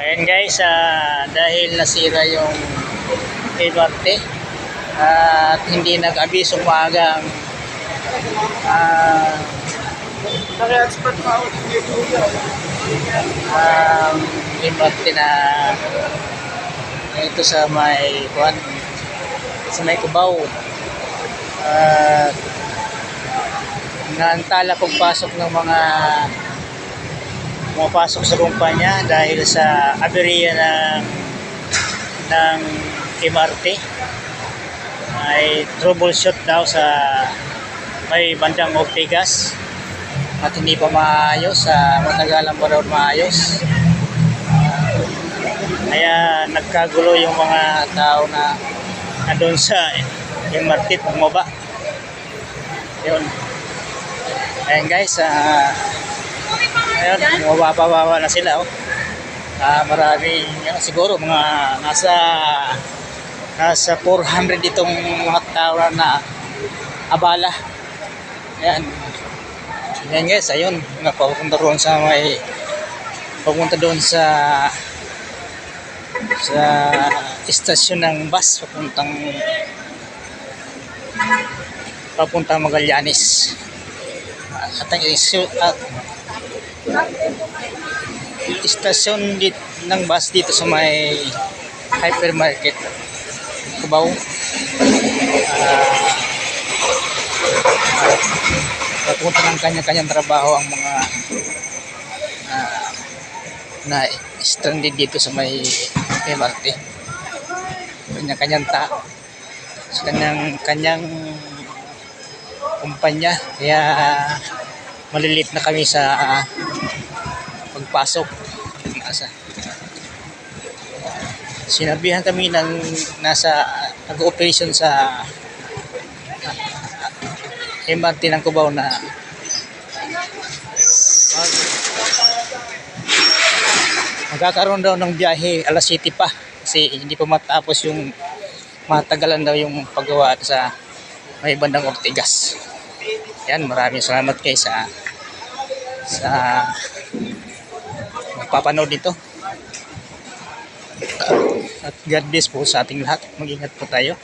Ayan guys, ah, dahil nasira yung MRT at hindi nag-abiso pa ako dito. um, MRT na ito sa may kuan sa may kubaw at naantala pagpasok ng mga pumapasok sa kumpanya dahil sa aberya ng ng MRT ay troubleshoot daw sa may bandang Ortigas at hindi pa maayos sa matagalan pa daw maayos. Kaya nagkagulo yung mga tao na nandun sa MRT bumaba. Yun. Ayan guys ah ayun bumababa na sila oh. Ah, maraming yan, siguro mga nasa nasa 400 itong mga tao na abala. Ayan. Yan guys, ayun, nga papunta roon sa may papunta doon sa sa istasyon ng bus papuntang papuntang Magallanes. At ang isyu, at istasyon dit, ng bus dito sa may hypermarket Cubao. Ah, papunta ng kanya-kanyang trabaho ang mga ah, na stranded dito sa may MRT. Kanya-kanyang tao. Sa kanyang kanyang kumpanya. Kaya malilit na kami sa ah, pagpasok. Nasa sinabihan kami ng nasa nag-operation sa MRT ng Cubao na mag, magkakaroon daw ng biyahe alas 7 pa kasi hindi pa matapos yung matagalan daw yung paggawa sa may bandang Ortigas. Yan, maraming salamat kay sa sa magpapanood nito. At God bless po sa ating lahat. Mag-ingat po tayo.